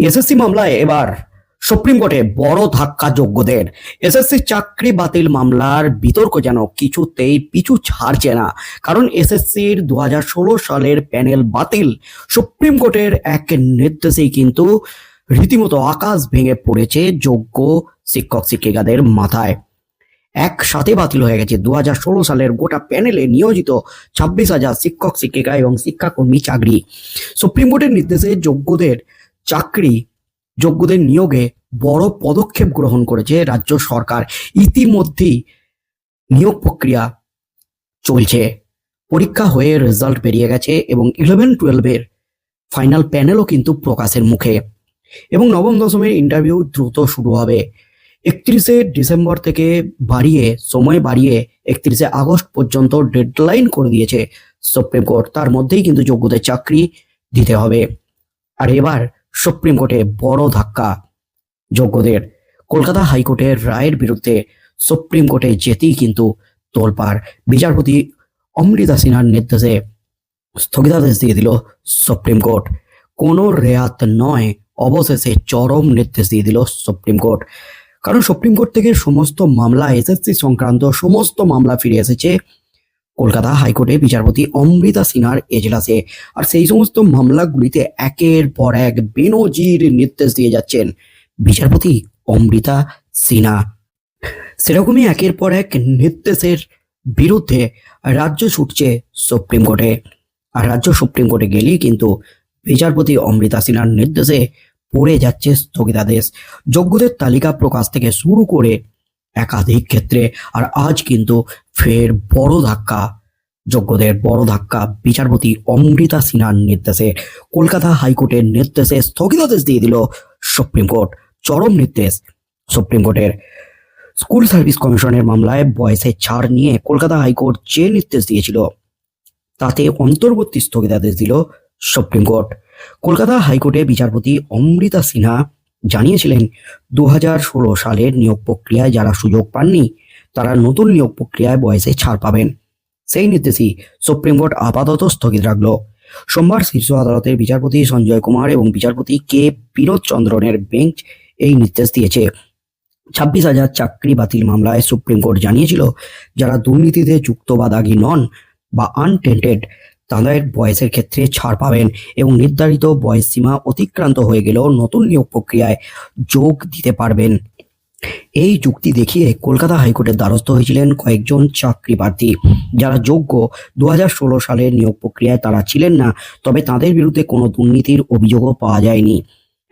SSC মামলায় এবার supreme কোর্টে বড় ধাক্কা যোগ্যদের এসএসসি চাকরি বাতিল মামলার বিতর্ক যেন কিছুতেই পিছু ছাড়ছে না। কারণ এসএসসির দু হাজার ষোলো সালের প্যানেল বাতিল। সুপ্রিম কোর্টের এক নির্দেশেই কিন্তু রীতিমতো আকাশ ভেঙে পড়েছে যোগ্য শিক্ষক শিক্ষিকাদের মাথায়। একসাথে বাতিল হয়ে গেছে দু হাজার ষোলো সালের গোটা প্যানেলে নিয়োজিত ছাব্বিশ হাজার শিক্ষক শিক্ষিকা এবং শিক্ষাকর্মী চাকরি। সুপ্রিম কোর্টের নির্দেশে যোগ্যদের চাকরি যোগ্যদের নিয়োগে বড় পদক্ষেপ গ্রহণ করেছে রাজ্য সরকার। ইতিমধ্যেই নিয়োগ প্রক্রিয়া চলছে। পরীক্ষা হয়ে রেজাল্ট বেরিয়ে গেছে এবং ইলেভেন টুয়েলভের ফাইনাল প্যানেলও কিন্তু প্রকাশের মুখে। এবং নবম দশমের ইন্টারভিউ দ্রুত শুরু হবে। একত্রিশে ডিসেম্বর থেকে বাড়িয়ে, সময় বাড়িয়ে একত্রিশে আগস্ট পর্যন্ত ডেডলাইন করে দিয়েছে সুপ্রিম কোর্ট তার মধ্যেই কিন্তু যোগ্যদের চাকরি দিতে হবে। আর এবার সুপ্রিম কোর্টে বড় ধাক্কা। যোগ্যদের কলকাতা হাইকোর্টের রায়ের বিরুদ্ধে সুপ্রিম কোর্টে যেতেই কিন্তু তোলপাড়। বিচারপতি অমৃতা সিনহার নির্দেশে স্থগিতাদেশ দিয়ে দিল সুপ্রিম কোর্ট। কোনো রেয়াত নয়, অবশেষে চরম নির্দেশ দিয়ে দিল সুপ্রিম কোর্ট। কারণ সুপ্রিম কোর্ট থেকে সমস্ত মামলা, এসএসসি সংক্রান্ত সমস্ত মামলা ফিরে এসেছে। কলকাতা হাইকোর্টে বিচারপতি অমৃতা সিনহার এজলাসে। আর সেই সমস্ত মামলাগুলিতে একের পর এক বেনজির নির্দেশ দিয়ে যাচ্ছেন বিচারপতি অমৃতা সিনহা। সেরকমই একের পর এক নির্দেশের বিরুদ্ধে রাজ্য ছুটছে সুপ্রিম কোর্টে। আর রাজ্য সুপ্রিম কোর্টে গেলেই কিন্তু বিচারপতি অমৃতা সিনহার নির্দেশে পড়ে যাচ্ছে স্থগিতাদেশ। যোগ্যদের তালিকা প্রকাশ থেকে শুরু করে একাধিক ক্ষেত্রে। আর আজ কিন্তু ফের বড় ধাক্কা, যোগ্যদের বড় ধাক্কা, বিচারপতি অমৃতা সিনহার নির্দেশে। কলকাতা হাইকোর্টের নির্দেশে স্থগিতাদেশ দিয়ে দিল সুপ্রিম কোর্ট, চরম নির্দেশ। সুপ্রিম কোর্টের স্কুল সার্ভিস কমিশনের মামলায় বয়সে ছাড় নিয়ে কলকাতা হাইকোর্ট যে নির্দেশ দিয়েছিল, তাতে অন্তর্বর্তী স্থগিতাদেশ দিল সুপ্রিম কোর্ট। কলকাতা হাইকোর্টে বিচারপতি অমৃতা সিনহা জানিয়েছিলেন দু হাজার ষোলো সালের নিয়োগ প্রক্রিয়ায় যারা সুযোগ পাননি, তারা নতুন নিয়োগ প্রক্রিয়ায় বয়সে ছাড় পাবেন। সেই নির্দেশই সুপ্রিম কোর্ট আপাতত স্থগিত রাখল। সোমবার শীর্ষ আদালতের বিচারপতি সঞ্জয় কুমার এবং বিচারপতি কে বিনোদ চন্দ্রনের বেঞ্চ এই নির্দেশ দিয়েছে। ছাব্বিশ হাজার চাকরি বাতিল মামলায় সুপ্রিম কোর্ট জানিয়েছিল, যারা দুর্নীতিতে যুক্ত বা দাগি নন বা আনটেন্টেড তাদের বয়সের ক্ষেত্রে ছাড় পাবেন এবং নির্ধারিত বয়স সীমা অতিক্রান্ত হয়ে গেলেও নতুন নিয়োগ প্রক্রিয়ায় যোগ দিতে পারবেন। এই যুক্তি দেখিয়ে কলকাতা হাইকোর্টের দ্বারস্থ হয়েছিলেন কয়েকজন চাকরি প্রার্থী। যারা যোগ্য দু হাজার ষোলো সালের নিয়োগ প্রক্রিয়ায় তারা ছিলেন না, তবে তাদের বিরুদ্ধে কোনো দুর্নীতির অভিযোগও পাওয়া যায়নি।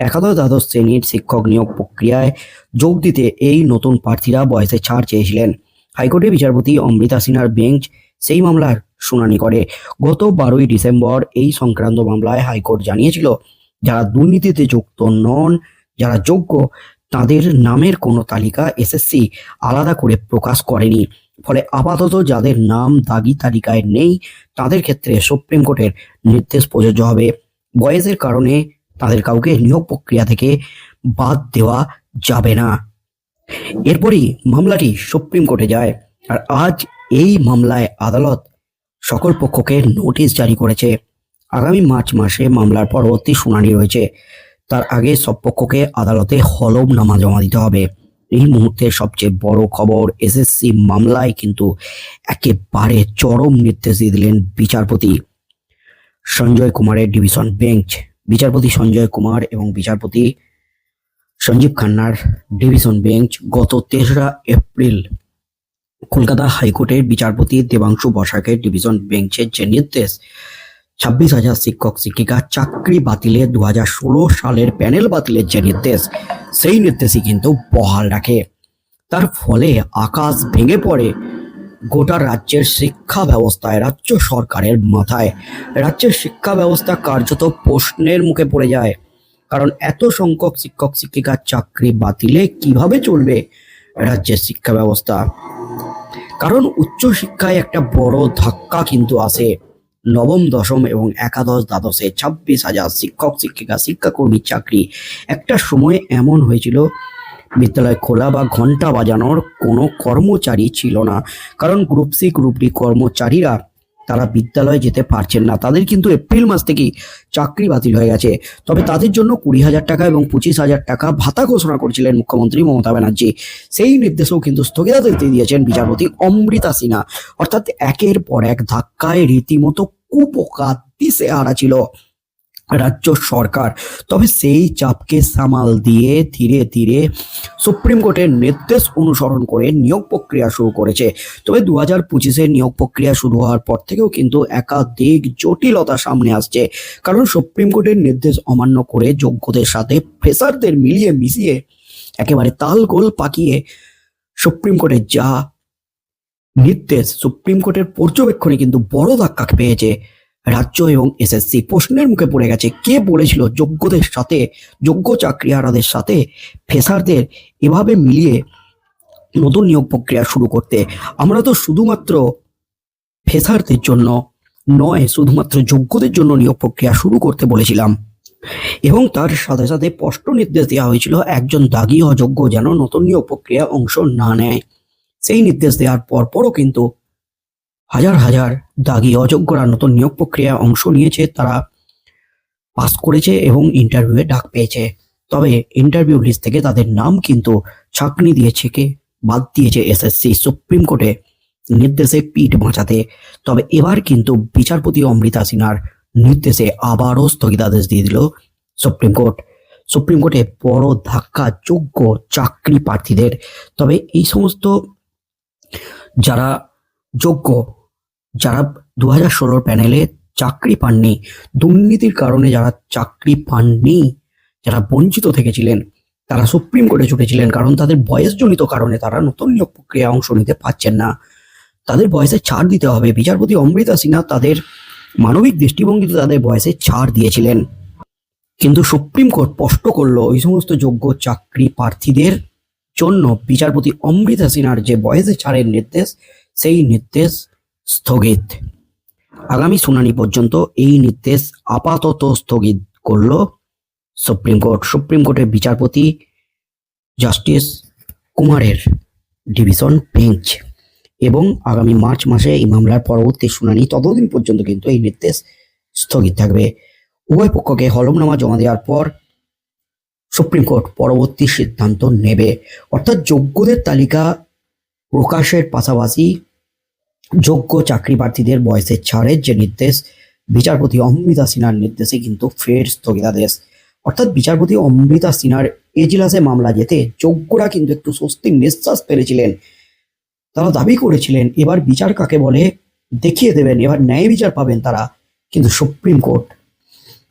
একাদশ দ্বাদশ শ্রেণির শিক্ষক নিয়োগ প্রক্রিয়ায় যোগ দিতে এই নতুন প্রার্থীরা বয়সে ছাড় চেয়েছিলেন। হাইকোর্টের বিচারপতি অমৃতা সিনহার বেঞ্চ সেই মামলার শুনানি করে। গত বারোই ডিসেম্বর এই সংক্রান্ত মামলায় হাইকোর্ট জানিয়েছিল, যারা দুর্নীতিতে যুক্ত নন, যারা যোগ্য, তাদের নামের কোনো তালিকা এসএসসি আলাদা করে প্রকাশ করেনি। ফলে আপাতত যাদের নাম দাগি তালিকায় নেই, তাদের ক্ষেত্রে সুপ্রিম কোর্টের নির্দেশ প্রযোজ্য হবে। বয়সের কারণে তাদের কাউকে নিয়োগ প্রক্রিয়া থেকে বাদ দেওয়া যাবে না। এরপরই মামলাটি সুপ্রিম কোর্টে যায়। আর আজ এই মামলায় আদালত সকল পক্ষকে নোটিশ জারি করেছে। আগামী মার্চ মাসে মামলার পরবর্তী শুনানি রয়েছে। তার আগে সব পক্ষকে আদালতে হলফনামা জমা দিতে হবে। এই মুহূর্তে সবচেয়ে বড় খবর এসএসসি মামলায় কিন্তু একেবারে চরম নির্দেশ দিয়ে দিলেন বিচারপতি। সঞ্জয় কুমারের ডিভিশন বেঞ্চ। বিচারপতি সঞ্জয় কুমার এবং বিচারপতি সঞ্জীব খান্নার ডিভিশন বেঞ্চ গত তেসরা এপ্রিল কলকাতা হাইকোর্টের বিচারপতি দেবাংশু বসাকের ডিভিশন বেঞ্চের যে নির্দেশ, ছাব্বিশ হাজার শিক্ষক, শিক্ষিকা চাকরি বাতিলে দু হাজার ষোলো সালের প্যানেল বাতিলের যে নির্দেশ, সেই নির্দেশই কিন্তু বহাল রাখে। তার ফলে আকাশ ভেঙে পড়ে গোটা রাজ্যের শিক্ষা ব্যবস্থায়, রাজ্য সরকারের মাথায়। রাজ্যের শিক্ষা ব্যবস্থা কার্যত প্রশ্নের মুখে পড়ে যায়। কারণ এত সংখ্যক শিক্ষক শিক্ষিকার চাকরি বাতিলে কীভাবে চলবে রাজ্যের শিক্ষা ব্যবস্থা? কারণ উচ্চশিক্ষায় একটা বড় ধাক্কা কিন্তু আসে নবম, দশম এবং একাদশ দ্বাদশে ছাব্বিশ হাজার শিক্ষক, শিক্ষিকা শিক্ষাকর্মীর চাকরি। একটা সময় এমন হয়েছিল, বিদ্যালয় খোলা বা ঘণ্টা বাজানোর কোনো কর্মচারী ছিল না। কারণ গ্রুপ সি গ্রুপ ডি কর্মচারীরা তারা বিদ্যালয়ে যেতে পারছেন না। তাদের কিন্তু এপ্রিল মাস থেকেই চাকরি বাতিল হয়ে গেছে। তবে তাদের জন্য কুড়ি হাজার টাকা এবং পঁচিশ হাজার টাকা ভাতা ঘোষণা করেছিলেন মুখ্যমন্ত্রী মমতা ব্যানার্জি। সেই নির্দেশেও কিন্তু স্থগিতা দিতে দিয়েছেন বিচারপতি অমৃতা সিনহা। অর্থাৎ একের পর এক ধাক্কায় রীতিমতো কুপোকাত দিশে হারা ছিল। রাজ্য সরকার। তবে সেই চাপকে সামাল দিয়ে ধীরে ধীরে সুপ্রিম কোর্টের নির্দেশ অনুসরণ করে নিয়োগ প্রক্রিয়া শুরু করেছে। তবে দু হাজার পঁচিশে নিয়োগ প্রক্রিয়া শুরু হওয়ার পর থেকেও কিন্তু একাধিক জটিলতা সামনে আসছে। কারণ সুপ্রিম কোর্টের নির্দেশ অমান্য করে যোগ্যদের সাথে ফ্রেশারদের মিলিয়ে মিশিয়ে একেবারে তালগোল পাকিয়ে সুপ্রিম কোর্টের যা নির্দেশ, সুপ্রিম কোর্টের পর্যবেক্ষণে কিন্তু বড় ধাক্কা পেয়েছে। রাজ্য এবং এসএসসি প্রশ্নের মুখে পড়ে গেছে। কে বলেছিল যোগ্যদের সাথে, যোগ্য চাকরিহারাদের সাথে ফেসারদের এভাবে মিলিয়ে নতুন নিয়োগ প্রক্রিয়া শুরু করতে? আমরা তো শুধুমাত্র ফেসারদের জন্য নয়, শুধুমাত্র যোগ্যদের জন্য নিয়োগ প্রক্রিয়া শুরু করতে বলেছিলাম। এবং তার সাথে সাথে স্পষ্ট নির্দেশ দেওয়া হয়েছিল, একজন দাগি অযোগ্য যেন নতুন নিয়োগ প্রক্রিয়া অংশ না নেয়। সেই নির্দেশ দেওয়ার পরপরও কিন্তু হাজার হাজার দাগি অযোগ্যরা নতুন নিয়োগ প্রক্রিয়ায় অংশ নিয়েছে, তারা পাস করেছে এবং ইন্টারভিউয়ে ডাক পেয়েছে। তবে ইন্টারভিউ লিস্ট থেকে তাদের নাম কিন্তু ছাকনি দিয়েছে কে বাদ দিয়েছে এসএসসি সুপ্রিম কোর্টে নির্দেশে পিঠ বাঁচাতে। তবে এবার কিন্তু বিচারপতি অমৃতা সিনহার নির্দেশে আবারও স্থগিতাদেশ দিয়ে দিল সুপ্রিম কোর্ট সুপ্রিম কোর্টে বড় ধাক্কা যোগ্য চাকরি প্রার্থীদের। তবে এই সমস্ত যারা যোগ্য যারা দু হাজার ষোলোর প্যানেলে চাকরি পাননি, দুর্নীতির কারণে যারা চাকরি পাননি, যারা বঞ্চিত থেকেছিলেন, তারা সুপ্রিম কোর্টে ছুটেছিলেন কারণ তাদের বয়সজনিত কারণে তারা নতুন নিয়োগ প্রক্রিয়ায় অংশ নিতে পারছেন না। তাদের বয়সে ছাড় দিতে হবে। বিচারপতি অমৃতা সিনহা তাদের মানবিক দৃষ্টিভঙ্গিতে তাদের বয়সে ছাড় দিয়েছিলেন। কিন্তু সুপ্রিম কোর্ট স্পষ্ট করল ওই সমস্ত যোগ্য চাকরি প্রার্থীদের জন্য বিচারপতি অমৃতা সিনহার যে বয়সে ছাড়ের নির্দেশ, সেই নির্দেশ স্থগিত। আগামী শুনানি পর্যন্ত এই নির্দেশ আপাতত স্থগিত করল সুপ্রিম কোর্ট। সুপ্রিম কোর্টের বিচারপতি জাস্টিস কুমারের ডিভিশন বেঞ্চ এবং আগামী মার্চ মাসে এই মামলার পরবর্তী শুনানি ততদিন পর্যন্ত কিন্তু এই নির্দেশ স্থগিত থাকবে। উভয় পক্ষকে হলমনামা জমা দেওয়ার পর সুপ্রিম কোর্ট পরবর্তী সিদ্ধান্ত নেবে। অর্থাৎ যোগ্যদের তালিকা প্রকাশের পাশাপাশি যোগ্য চাকরি প্রার্থীদের বয়সের ছাড়ের যে নির্দেশ বিচারপতি অমৃতা সিনহার নির্দেশে কিন্তু ফের স্থগিতাদেশ। অর্থাৎ বিচারপতি অমৃতা সিনহার এজলাসে মামলা যেতে যোগ্যরা কিন্তু একটু স্বস্তির নিঃশ্বাস ফেলেছিলেন। তারা দাবি করেছিলেন, এবার বিচার কাকে বলে দেখিয়ে দেবেন, এবার ন্যায় বিচার পাবেন তারা কিন্তু সুপ্রিম কোর্ট।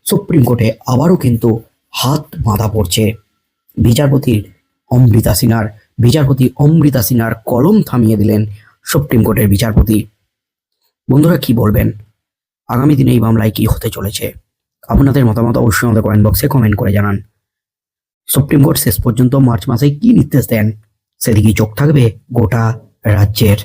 সুপ্রিম কোর্টে আবারও কিন্তু হাত বাঁধা পড়ছে বিচারপতির অমৃতা সিনহার। বিচারপতি অমৃতা সিনহার কলম থামিয়ে দিলেন সুপ্রিম কোর্টের বিচারপতি। বন্ধুরা কি বলবেন? আগামী দিনে এই মামলায় কি হতে চলেছে? আপনাদের মতামত অবশ্যই আমাদের কমেন্ট বক্সে কমেন্ট করে জানান। সুপ্রিম কোর্ট শেষ পর্যন্ত মার্চ মাসে কি নির্দেশ দেন? সেদিকে চোখ থাকবে গোটা রাজ্যের।